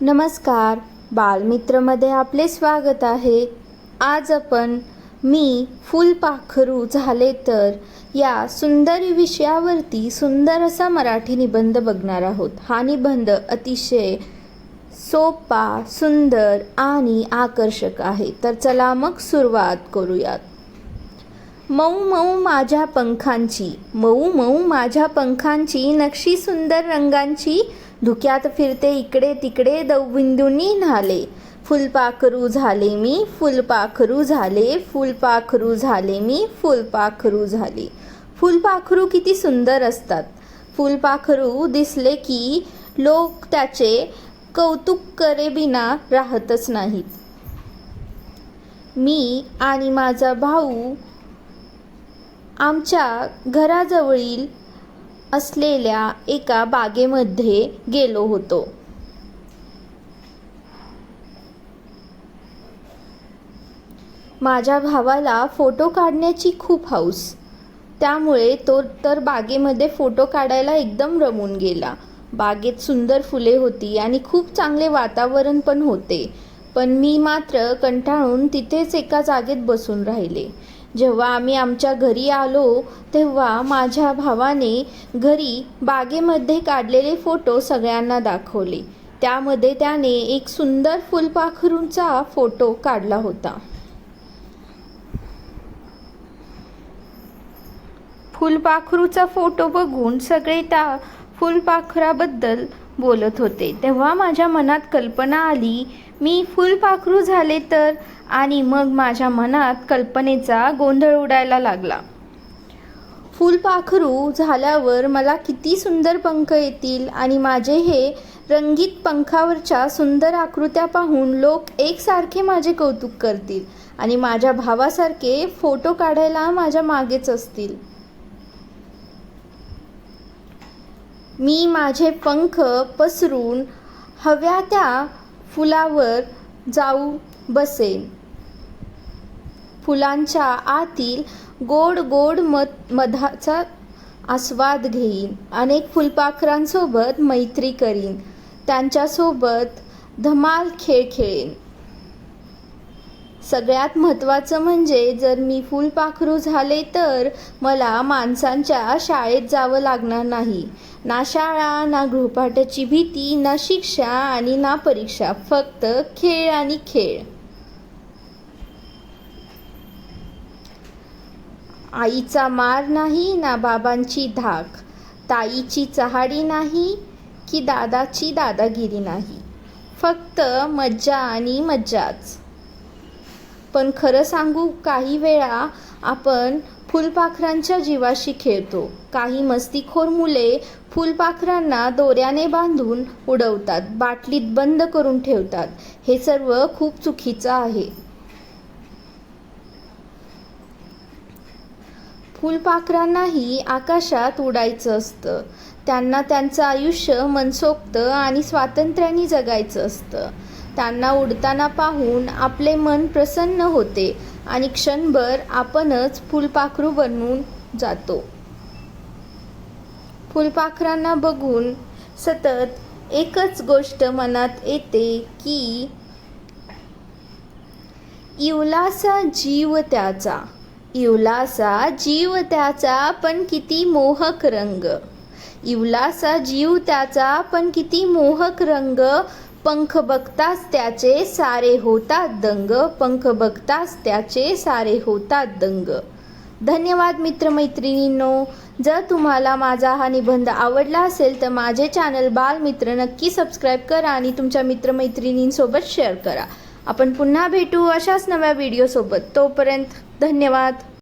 नमस्कार. बालमित्रमध्ये आपले स्वागत आहे. आज आपण मी फुलपाखरू झाले तर या सुंदर विषयावरती सुंदर असा मराठी निबंध बघणार आहोत. हा निबंध अतिशय सोपा सुंदर आणि आकर्षक आहे. तर चला मग सुरुवात करूयात. मऊ मऊ माझ्या पंखांची मऊ मऊ माझ्या पंखांची नक्षी सुंदर रंगांची धुक्यात फिरते इकडे तिकडे दवबिंदूंनी न्हाले. फुलपाखरू झाले मी फुलपाखरू झाले फुलपाखरू झाले मी फुलपाखरू झाले. फुलपाखरू किती सुंदर असतात. फुलपाखरू दिसले की लोक त्याचे कौतुक करेबिना राहतच नाहीत. मी आणि माझा भाऊ आमच्या घराजवळील असलेल्या एका बागेमध्ये गेलो होतो. माझ्या भावाला फोटो काढण्याची खूप हौस. त्यामुळे तो तर बागेमध्ये फोटो काढायला एकदम रमून गेला. बागेत सुंदर फुले होती आणि खूप चांगले वातावरण पण होते. पण मी मात्र कंटाळून तिथेच एका जागेत बसून राहिले. जेव्हा आम्ही आमच्या घरी आलो तेव्हा माझ्या भावाने घरी बागेमध्ये काढलेले फोटो सगळ्यांना दाखवले. त्यामध्ये त्याने एक सुंदर फुलपाखरूंचा फोटो काढला होता. फुलपाखरूचा फोटो बघून सगळे त्या फुलपाखराबद्दल बोलत होते. तेव्हा माझ्या मनात कल्पना आली मी फुलपाखरू झाले तर? आणि मग माझ्या मनात कल्पनेचा गोंधळ उडायला लागला. फुलपाखरू झाल्यावर मला किती सुंदर पंख येतील आणि माझे हे रंगीत पंखावरच्या सुंदर आकृत्या पाहून लोक एकसारखे माझे कौतुक करतील आणि माझ्या भावासारखे फोटो काढायला माझ्या मागेच असतील. मी माझे पंख पसरून हव्या त्या फुलावर जाऊ बसेन. फुलांच्या आतील गोड गोड मध मधाचा आस्वाद घेईन. अनेक फुलपाखरांसोबत मैत्री करीन. त्यांच्यासोबत धमाल खेळ खेळेन. सगळ्यात महत्त्वाचं म्हणजे जर मी फुलपाखरू झाले तर मला माणसांच्या शाळेत जावं लागणार नाही. ना शाळा ना गृहपाठाची भीती ना शिक्षा आणि ना परीक्षा फक्त खेळ आणि खेळ. आईचा मार नाही ना बाबांची धाक. ताईची चहाडी नाही की दादाची दादागिरी नाही. फक्त मज्जा आणि मज्जाच. पण खरं सांगू काही वेळा आपण फुलपाखरांच्या जीवाशी खेळतो. काही मस्तीखोर मुले फुलपाखरांना दोऱ्याने बांधून उडवतात बाटलीत बंद करून ठेवतात. हे सर्व खूप चुकीचं आहे. फुलपाखरांनाही आकाशात उडायचं असतं. त्यांना त्यांचं आयुष्य मनसोक्त आणि स्वातंत्र्याने जगायचं असतं. त्यांना उडताना पाहून आपले मन प्रसन्न होते. आणि क्षणभर आपणच फुलपाखरू बनून जातो. फुलपाखरांना बघून सतत एकच गोष्ट मनात येते की इवलासा जीव त्याचा. इवलासा जीव त्याचा पण किती मोहक रंग. इवलासा जीव त्याचा पण किती मोहक रंग. पंख बघताच त्याचे सारे होतात दंग पंख बघताच त्याचे सारे होतात दंग. धन्यवाद मित्रमैत्रिणींनो. जर तुम्हाला माझा हा निबंध आवडला असेल तर माझे चॅनल बालमित्र नक्की सबस्क्राईब करा आणि तुमच्या मित्रमैत्रिणींसोबत शेअर करा. आपण पुन्हा भेटू अशाच नव्या व्हिडिओसोबत. तोपर्यंत धन्यवाद.